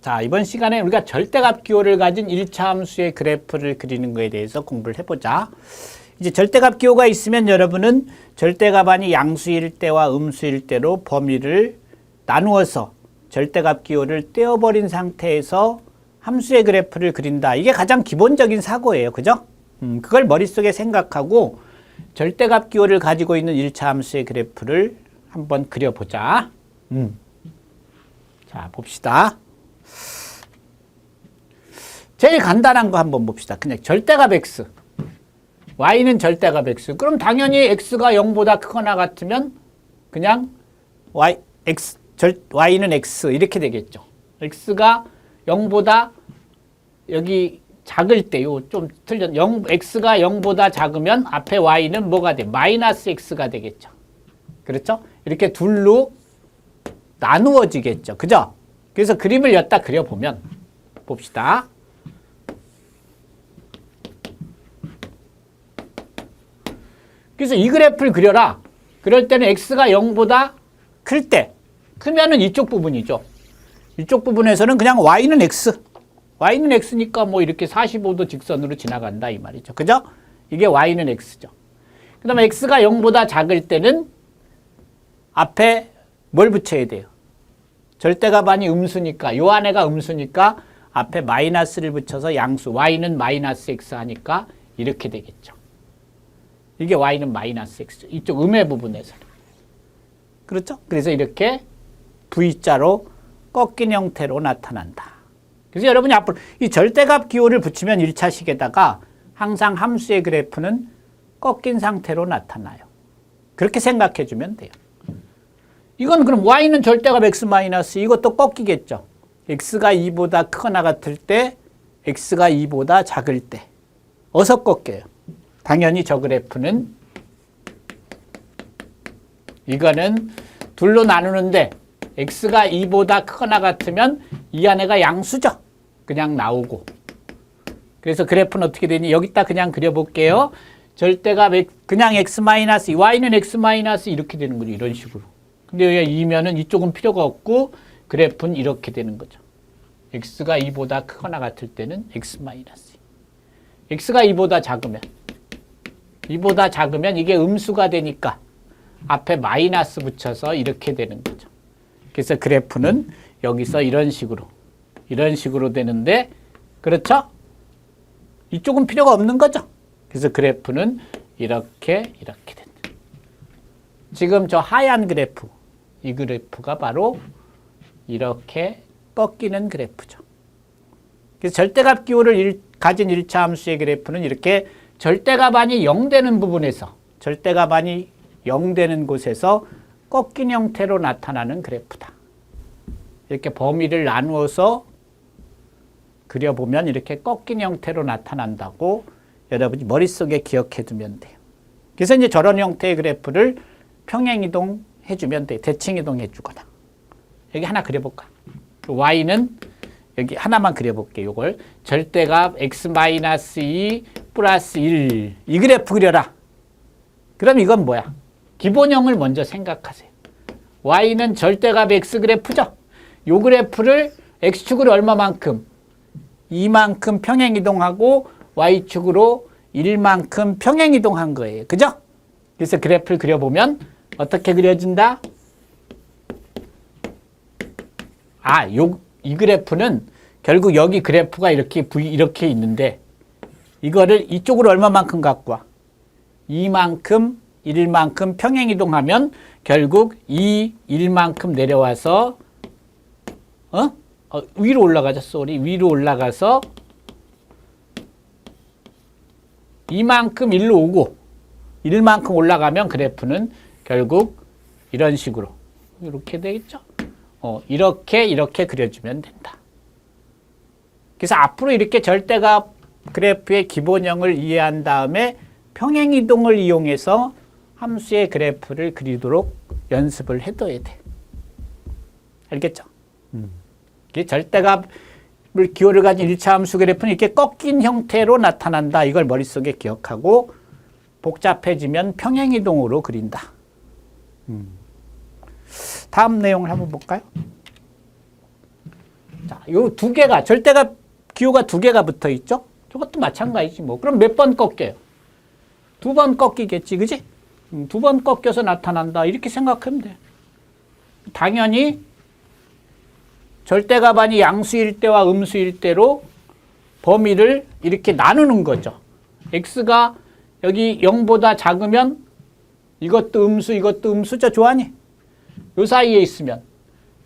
자, 이번 시간에 우리가 절대값 기호를 가진 1차 함수의 그래프를 그리는 것에 대해서 공부를 해보자. 이제 절대값 기호가 있으면 여러분은 절대값 안이 양수일 때와 음수일 때로 범위를 나누어서 절대값 기호를 떼어버린 상태에서 함수의 그래프를 그린다. 이게 가장 기본적인 사고예요. 그죠? 음, 그걸 머릿속에 생각하고 절대값 기호를 가지고 있는 1차 함수의 그래프를 한번 그려보자. 음. 자, 봅시다. 제일 간단한 거 한번 봅시다. 그냥 절대값 x. y는 절대값 x. 그럼 당연히 x가 0보다 크거나 같으면 그냥 y x 절 y는 x 이렇게 되겠죠. x가 0보다 여기 작을 때 요 좀 틀려 0 x가 0보다 작으면 앞에 y는 뭐가 돼? 마이너스 x가 되겠죠. 그렇죠? 이렇게 둘로 나누어지겠죠. 그죠? 그래서 그림을 엿다 그려 보면 봅시다. 그래서 이 그래프를 그려라. 그럴 때는 x가 0보다 클 때, 크면은 이쪽 부분이죠. 이쪽 부분에서는 그냥 y는 x. y는 x니까 뭐 이렇게 45도 직선으로 지나간다 이 말이죠. 그죠? 이게 y는 x죠. 그 다음에 x가 0보다 작을 때는 앞에 뭘 붙여야 돼요? 절대값안이 음수니까 요 안에가 음수니까 앞에 마이너스를 붙여서 양수 y는 마이너스 x 하니까 이렇게 되겠죠. 이게 y는 마이너스 x 이쪽 음의 부분에서는 그렇죠? 그래서 이렇게 V자로 꺾인 형태로 나타난다. 그래서 여러분이 앞으로 이 절대값 기호를 붙이면 1차식에다가 항상 함수의 그래프는 꺾인 상태로 나타나요. 그렇게 생각해 주면 돼요. 이건 그럼 y는 절대값 x 마이너스 이것도 꺾이겠죠. x가 2보다 크거나 같을 때 x가 2보다 작을 때 어서 꺾여요. 당연히 저 그래프는 이거는 둘로 나누는데 x가 2보다 크거나 같으면 이 안에가 양수죠. 그냥 나오고. 그래서 그래프는 어떻게 되니? 여기다 그냥 그려볼게요. 절대값 그냥 x 마이너스 y는 x 마이너스 이렇게 되는 거죠. 이런 식으로. 근데 여기가 2면은 이쪽은 필요가 없고 그래프는 이렇게 되는 거죠. x가 2보다 크거나 같을 때는 x 마이너스. x가 2보다 작으면 2보다 작으면 이게 음수가 되니까 앞에 마이너스 붙여서 이렇게 되는 거죠. 그래서 그래프는 여기서 이런 식으로 이런 식으로 되는데 그렇죠? 이쪽은 필요가 없는 거죠. 그래서 그래프는 이렇게 이렇게 된다. 지금 저 하얀 그래프 이 그래프가 바로 이렇게 꺾이는 그래프죠. 그래서 절대값 기호를 일, 가진 1차 함수의 그래프는 이렇게 절대값안이 0 되는 부분에서 절대값안이 0 되는 곳에서 꺾인 형태로 나타나는 그래프다. 이렇게 범위를 나누어서 그려보면 이렇게 꺾인 형태로 나타난다고 여러분이 머릿속에 기억해 두면 돼요. 그래서 이제 저런 형태의 그래프를 평행이동 해주면 돼. 대칭이동 해주거나. 여기 하나 그려볼까? y는 여기 하나만 그려볼게. 요걸 절대값 x-2 플러스 1. 이 그래프 그려라. 그럼 이건 뭐야? 기본형을 먼저 생각하세요. y는 절대값 x 그래프죠? 요 그래프를 x축으로 얼마만큼? 2만큼 평행이동하고 y축으로 1만큼 평행이동한 거예요. 그죠? 그래서 그래프를 그려보면 어떻게 그려진다? 아, 요, 이 그래프는 결국 여기 그래프가 이렇게 V 이렇게 있는데 이거를 이쪽으로 얼마만큼 갖고 와? 2만큼 1만큼 평행 이동하면 결국 2, 1만큼 내려와서 어? 어 위로 올라가죠. 쏘리. 위로 올라가서 이만큼 일로 오고 1만큼 올라가면 그래프는 결국 이런 식으로 이렇게 되겠죠. 어, 이렇게 이렇게 그려주면 된다. 그래서 앞으로 이렇게 절대값 그래프의 기본형을 이해한 다음에 평행이동을 이용해서 함수의 그래프를 그리도록 연습을 해둬야 돼. 알겠죠? 음. 절대값을 기호를 가진 1차 함수 그래프는 이렇게 꺾인 형태로 나타난다. 이걸 머릿속에 기억하고 복잡해지면 평행이동으로 그린다. 음. 다음 내용을 한번 볼까요? 자, 요 두 개가 절대가 기호가 두 개가 붙어 있죠? 저것도 마찬가지지 뭐. 그럼 몇 번 꺾여요? 두 번 꺾이겠지, 그지? 두번 꺾여서 나타난다. 이렇게 생각하면 돼. 당연히 절대가반이 양수일 때와 음수일 때로 범위를 이렇게 나누는 거죠. x가 여기 0보다 작으면 이것도 음수, 이것도 음수죠. 좋아하니? 요 사이에 있으면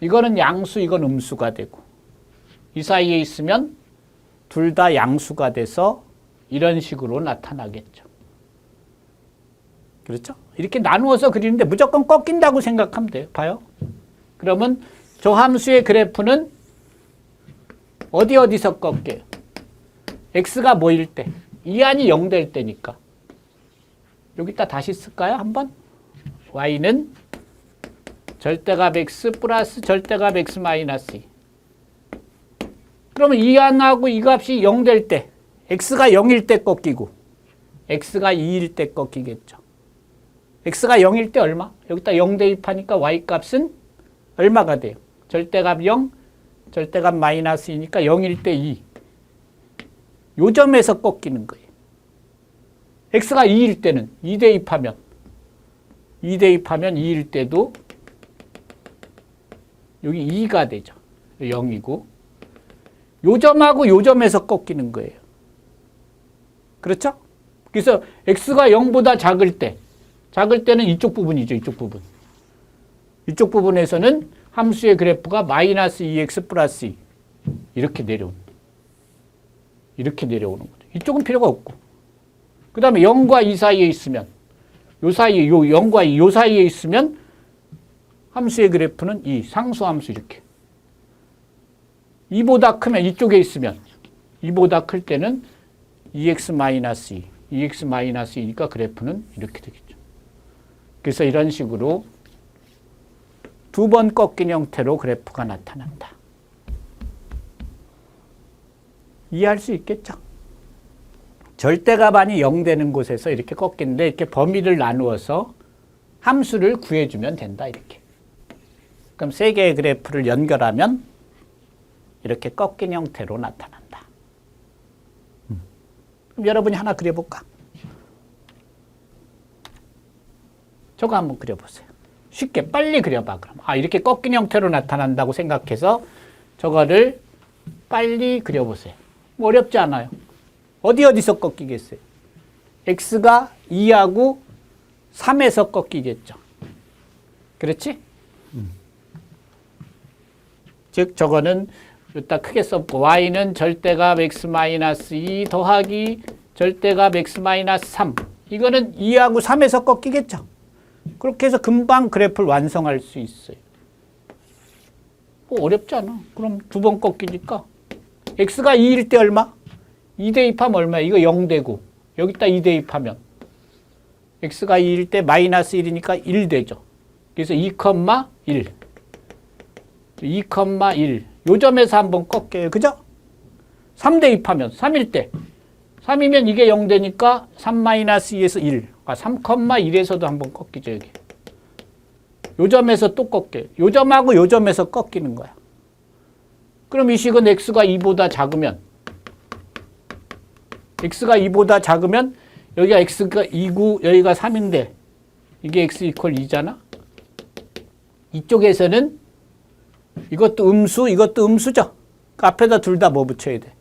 이거는 양수, 이건 음수가 되고 이 사이에 있으면 둘 다 양수가 돼서 이런 식으로 나타나겠죠. 그렇죠? 이렇게 나누어서 그리는데 무조건 꺾인다고 생각하면 돼요. 봐요. 그러면 저 함수의 그래프는 어디 어디서 꺾여요? x가 뭐일 때? 이한이 0 될 때니까. 여기다 다시 쓸까요? 한번? y는 절대값 x 플러스 절대값 x 마이너스 2. 그러면 이한하고 이 값이 0 될 때, x가 0일 때 꺾이고, x가 2일 때 꺾이겠죠. x가 0일 때 얼마? 여기다 0 대입하니까 y 값은 얼마가 돼요? 절대값 0, 절대값 마이너스 2니까 0일 때 2. 요 점에서 꺾이는 거예요. x가 2일 때는 2 대입하면 2 대입하면 2일 때도 여기 2가 되죠. 0이고 요 점하고 요 점에서 꺾이는 거예요. 그렇죠? 그래서 x가 0보다 작을 때 작을 때는 이쪽 부분이죠. 이쪽 부분. 이쪽 부분에서는 함수의 그래프가 마이너스 2x 플러스 2 이렇게 내려오는 이렇게 내려오는 거죠. 이쪽은 필요가 없고 그 다음에 0과 2 사이에 있으면 요 사이에 요 0과 2 요 사이에 있으면 함수의 그래프는 이 상수함수 이렇게 2보다 크면 이쪽에 있으면 2보다 클 때는 2x 마이너스 2 2x 마이너스 2니까 그래프는 이렇게 되겠죠. 그래서 이런 식으로 두 번 꺾인 형태로 그래프가 나타난다. 이해할 수 있겠죠? 절대가반이 0 되는 곳에서 이렇게 꺾이는데 이렇게 범위를 나누어서 함수를 구해주면 된다. 이렇게. 그럼 세 개의 그래프를 연결하면 이렇게 꺾인 형태로 나타난다. 음. 그럼 여러분이 하나 그려볼까? 저거 한번 그려보세요. 쉽게 빨리 그려봐 그럼. 아 이렇게 꺾인 형태로 나타난다고 생각해서 저거를 빨리 그려보세요. 뭐 어렵지 않아요. 어디 어디서 꺾이겠어요? x가 2하고 3에서 꺾이겠죠. 그렇지? 즉 저거는 이따 크게 써고 y는 절대값 x-2 더하기 절대값 x-3 이거는 2하고 3에서 꺾이겠죠. 그렇게 해서 금방 그래프를 완성할 수 있어요. 뭐 어렵지 않아. 그럼 두 번 꺾이니까 x가 2일 때 얼마? 2 대입하면 얼마야? 이거 0 되고 여기다 2 대입하면 x가 2일 때 마이너스 1이니까 1 되죠. 그래서 2,1 2,1 요 점에서 한번 꺾여요. 그죠? 3 대 입하면 3일 때 3이면 이게 0 되니까 3-2에서 1 아, 3,1에서도 한번 꺾이죠, 여기. 요 점에서 또 꺾여요. 요 점하고 요 점에서 꺾이는 거야. 그럼 이 식은 x가 2보다 작으면 x가 2보다 작으면 여기가 x가 2고 여기가 3인데 이게 x 이퀄 2잖아. 이쪽에서는 이것도 음수, 이것도 음수죠. 그 앞에다 둘 다 뭐 붙여야 돼?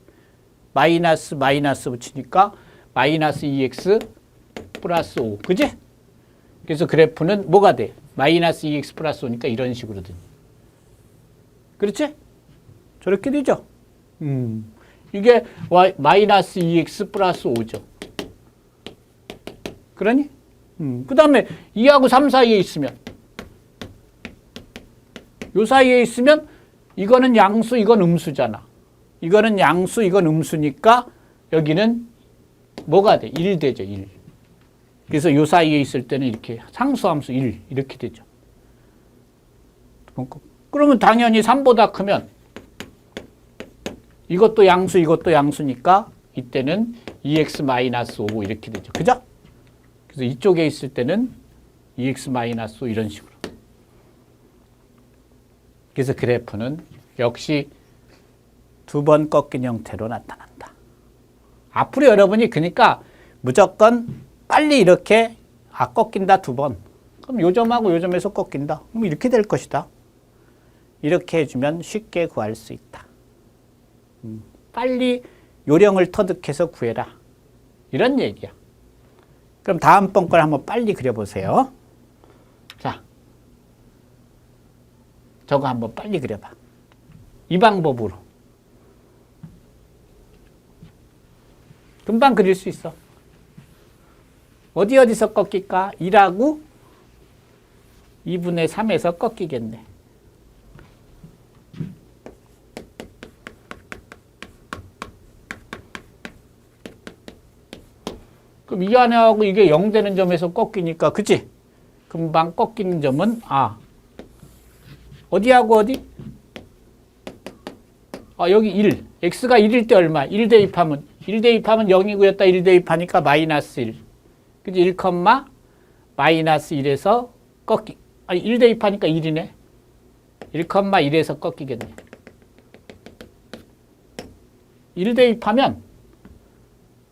마이너스 마이너스 붙이니까 마이너스 2x 플러스 5. 그지? 그래서 그래프는 뭐가 돼? 마이너스 2x 플러스 5니까 이런 식으로 돼. 그렇지? 저렇게 되죠? 음. 이게 y, 마이너스 2x 플러스 5죠. 그러니? 음. 그 다음에 2하고 3 사이에 있으면 요 사이에 있으면 이거는 양수, 이건 음수잖아. 이거는 양수, 이건 음수니까 여기는 뭐가 돼? 1 되죠, 1. 그래서 요 사이에 있을 때는 이렇게 상수함수 1 이렇게 되죠. 그러면 당연히 3보다 크면 이것도 양수, 이것도 양수니까 이때는 2x-5 이렇게 되죠. 그죠? 그래서 이쪽에 있을 때는 2x-5 이런 식으로. 그래서 그래프는 역시 두 번 꺾인 형태로 나타난다. 앞으로 여러분이 그러니까 무조건 빨리 이렇게 아 꺾인다 두 번. 그럼 요점하고 요점에서 꺾인다. 그럼 이렇게 될 것이다. 이렇게 해주면 쉽게 구할 수 있다. 음, 빨리 요령을 터득해서 구해라. 이런 얘기야. 그럼 다음번 걸 한번 빨리 그려보세요. 자, 저거 한번 빨리 그려봐. 이 방법으로. 금방 그릴 수 있어. 어디 어디서 꺾일까? 2라고 2분의 3에서 꺾이겠네. 그럼 이 안에하고 이게 0 되는 점에서 꺾이니까 그치? 금방 꺾이는 점은 아 어디하고 어디? 아 여기 1 x가 1일 때 얼마? 1 대입하면 1 대입하면 0이고였다 1 대입하니까 마이너스 1 그지? 1 컴마 마이너스 1에서 꺾기 아니 1 대입하니까 1이네 1 컴마 1에서 꺾이겠네 1 대입하면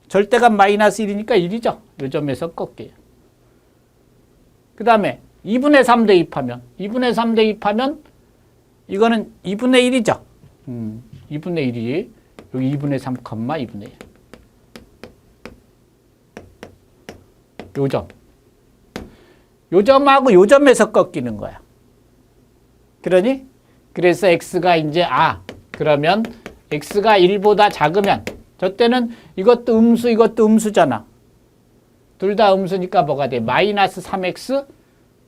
절대값 마이너스 1이니까 1이죠. 요 점에서 꺾여요. 그 다음에 2분의 3 대입하면 2분의 3 대입하면 이거는 2분의 1이죠. 음, 2분의 1이 여기 2분의 3 컴마 2분의 1. 요 점. 요 점하고 요 점에서 꺾이는 거야. 그러니 그래서 x가 이제 아 그러면 x가 1보다 작으면 저 때는 이것도 음수 이것도 음수잖아. 둘 다 음수니까 뭐가 돼? 마이너스 3x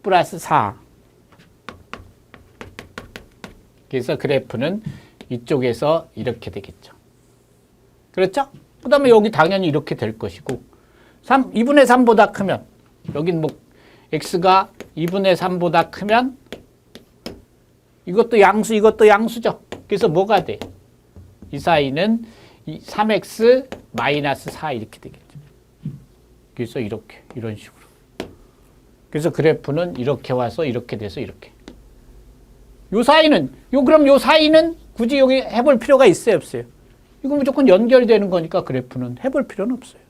플러스 4. 그래서 그래프는 이쪽에서 이렇게 되겠죠. 그렇죠? 그 다음에 여기 당연히 이렇게 될 것이고 3, 2분의 3보다 크면 여긴 뭐 x가 2분의 3보다 크면 이것도 양수 이것도 양수죠. 그래서 뭐가 돼? 이 사이는 3x 마이너스 4 이렇게 되겠죠. 그래서 이렇게 이런 식으로. 그래서 그래프는 이렇게 와서 이렇게 돼서 이렇게. 요 사이는 요 그럼 요 사이는 굳이 여기 해볼 필요가 있어요 없어요? 이거 무조건 연결되는 거니까 그래프는 해볼 필요는 없어요.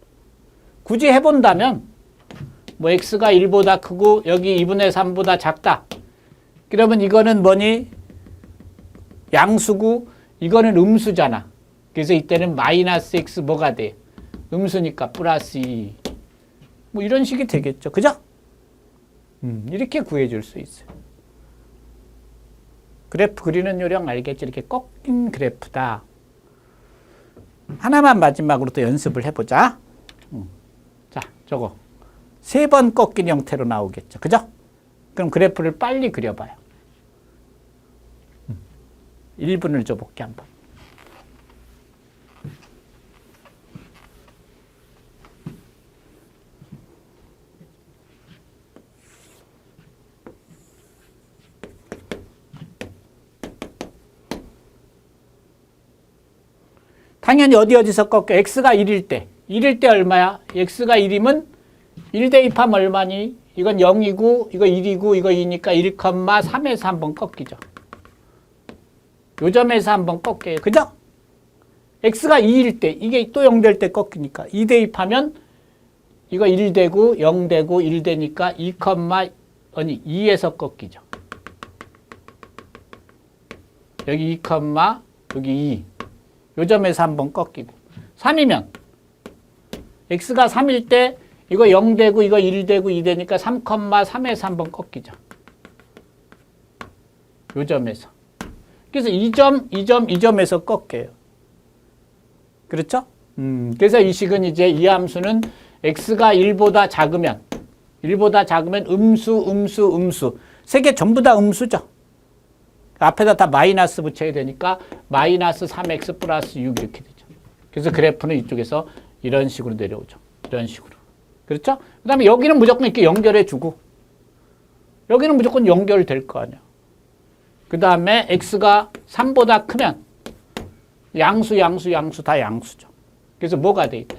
굳이 해본다면 뭐 x가 1보다 크고 여기 2분의 3보다 작다. 그러면 이거는 뭐니? 양수고 이거는 음수잖아. 그래서 이때는 마이너스 x 뭐가 돼? 음수니까 플러스 2. 뭐 이런 식이 되겠죠. 그죠? 음, 이렇게 구해줄 수 있어요. 그래프 그리는 요령 알겠지? 이렇게 꺾인 그래프다. 하나만 마지막으로 또 연습을 해보자. 음. 자, 저거. 세 번 꺾인 형태로 나오겠죠. 그죠? 그럼 그래프를 빨리 그려봐요. 음. 1분을 줘볼게, 한번. 당연히 어디 어디서 꺾여. x가 1일 때. 1일 때 얼마야? x가 1이면 1 대입하면 얼마니? 이건 0이고 이거 1이고 이거 2니까 1,3에서 한번 꺾이죠. 요 점에서 한번 꺾여요. 그죠? x가 2일 때 이게 또 0될 때 꺾이니까 2 대입하면 이거 1 되고 0 되고 1 되니까 2, 아니 2에서 꺾이죠. 여기 2, 여기 2. 요 점에서 한번 꺾이고 3이면 x가 3일 때 이거 0 되고 이거 1 되고 2 되니까 3,3에서 한번 꺾이죠. 요 점에서. 그래서 이 점, 이 점, 이 점에서 꺾여요. 그렇죠? 음, 그래서 이 식은 이제 이 함수는 x가 1보다 작으면 1보다 작으면 음수, 음수, 음수. 세 개 전부 다 음수죠. 앞에다 다 마이너스 붙여야 되니까 마이너스 3x 플러스 6 이렇게 되죠. 그래서 그래프는 이쪽에서 이런 식으로 내려오죠. 이런 식으로. 그렇죠? 그 다음에 여기는 무조건 이렇게 연결해 주고 여기는 무조건 연결될 거 아니야. 그 다음에 x가 3보다 크면 양수, 양수, 양수 다 양수죠. 그래서 뭐가 돼 있다?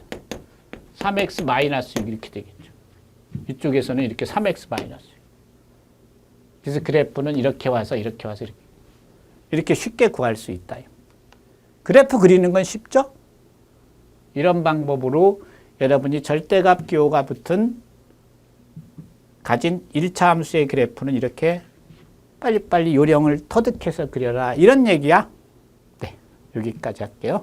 3x 마이너스 6 이렇게 되겠죠. 이쪽에서는 이렇게 3x 마이너스 6. 그래서 그래프는 이렇게 와서 이렇게 와서 이렇게 이렇게 쉽게 구할 수 있다. 그래프 그리는 건 쉽죠? 이런 방법으로 여러분이 절대값 기호가 붙은 가진 1차 함수의 그래프는 이렇게 빨리빨리 요령을 터득해서 그려라. 이런 얘기야. 네, 여기까지 할게요.